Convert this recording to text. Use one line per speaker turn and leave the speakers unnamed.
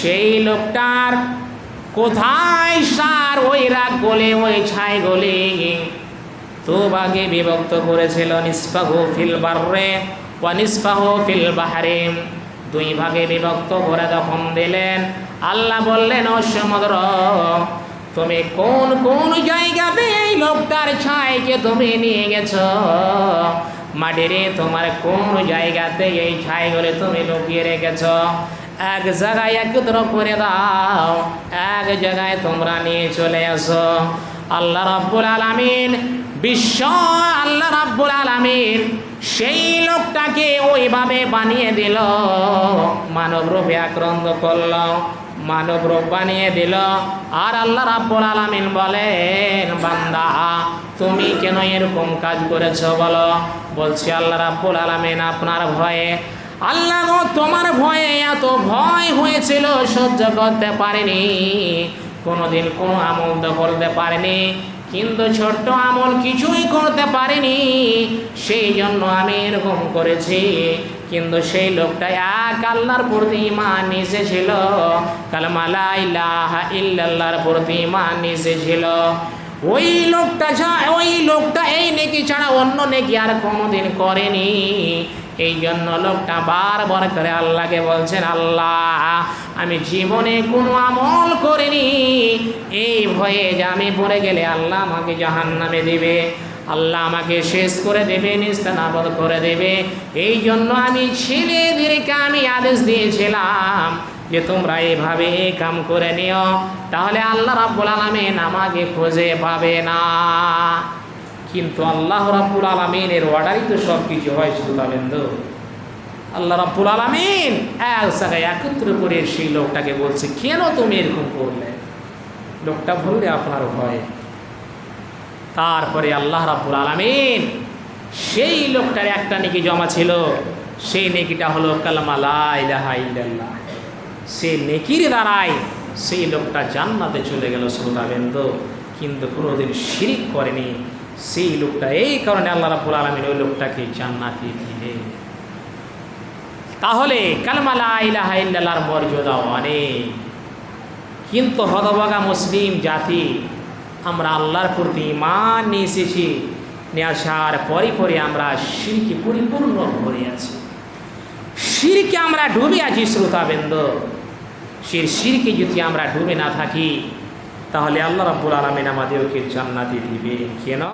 সেই লোকটার কোথায় সার ওই রাগ গলে, ওই ছাই গলে? তো ভাগে বিভক্ত করেছিল নিষ্পাহ ফিল বাররে নিষ্পাহ ফিল বাহারে। দুই ভাগে বিভক্ত করে যখন দিলেন, আল্লাহ বললেন, ও সমুদ্র তুমি কোন কোন জায়গাতে এই লোকটার ছাইকে তুমি নিয়ে গেছ? মাটিরে তোমার কোন জায়গাতে এই ছাইগুলো তুমি লুকিয়ে রেখেছ? এক জায়গায় একত্র করে দাও, এক জায়গায় তোমরা নিয়ে চলে আসো। আল্লাহ রাব্বুল আলামিন, বিশ্ব আল্লাহ রাব্বুল আলামিন সেই লোকটাকে ওইভাবে বানিয়ে দিল, মানব রূপে আক্রান্ত করল, মানব রূপ বানিয়ে দিল। আর আল্লাহ রাব্বুল আলামিন বলেন, বান্দা, তুমি কেন এরকম কাজ করেছ বলো? বলছি, আল্লাহ রাব্বুল আলামিন আপনার ভয়ে আল্লাহ গো, তোমার ভয়ে এত ভয় হয়েছিল, সহ্য করতে পারেনি। কোনোদিন কোনো আমল তো করতে পারেনি, কিন্তু ছোট্ট আমল কিছুই করতে পারেনি। সেই জন্য আমি এরকম করেছি, কিন্তু সেই লোকটা এক আল্লাহর প্রতি ইমান এসেছিল কালমালা ইলাহা ইল্লাল্লাহর প্রতি ইমান এসেছিল। ওই লোকটা ওই লোকটা এই নেকি ছাড়া অন্য নেকি আর কোনোদিন করেনি। এই জন্য লোকটা বারবার করে আল্লাহকে বলছেন, আল্লাহ, আমি জীবনে কোনো আমল করিনি। এই ভয়ে যে আমি পড়ে গেলে আল্লাহ আমাকে জাহান নামে দেবে, আল্লাহ আমাকে শেষ করে দেবে, নিস্তানাবদ করে দেবে। এই জন্য আমি ছেলেদেরকে আমি আদেশ দিয়েছিলাম যে তোমরা এইভাবে এই কাম করে নিও, তাহলে আল্লাহ রাব্বুল আলামিন আমাকে খুঁজে পাবে না। কিন্তু আল্লাহ রাব্বুল আলামিনের অর্ডারই তো সব কিছু হয় শ্রোতাবেন্দ আল্লাহ রাব্বুল আলামিন এক জায়গায় একত্র করে সেই লোকটাকে বলছে, কেন তুমি এরকম করলে? লোকটা বললে, আপনার ভয়। তারপরে আল্লাহ রাব্বুল আলামিন সেই লোকটার একটা নেকি জমা ছিল। সেই নেকিটা হলো কালমা লা ইলাহা ইল্লাল্লাহ। সেই নেকির দ্বারাই সেই লোকটা জান্নাতে চলে গেল শ্রোতাবেন্দ কিন্তু কোনোদিন শিরিক করেনি। সেই লোকটা, এই কারণে আল্লাহ রাব্বুল আলামিন ওই লোকটাকে জান্নাতে দিলে তাহলে কালমা লা ইলাহা ইল্লাল্লাহর মর্যাদা অনেক। কিন্তু হতভাগা মুসলিম জাতি, আমরা আল্লাহর প্রতি ইমান নিয়ে এসেছি, নিয়ে আসার পরে পরে আমরা শিরকে পরিপূর্ণ ভরে আছি। শিরকে আমরা ডুবে আছি, শ্রোতাবেন্দ। সেই শিরকে যদি আমরা ডুবে না থাকি, তাহলে আল্লাহ রাব্বুল আলামিন আমাদেরকে জান্নাতে দিবে কেন?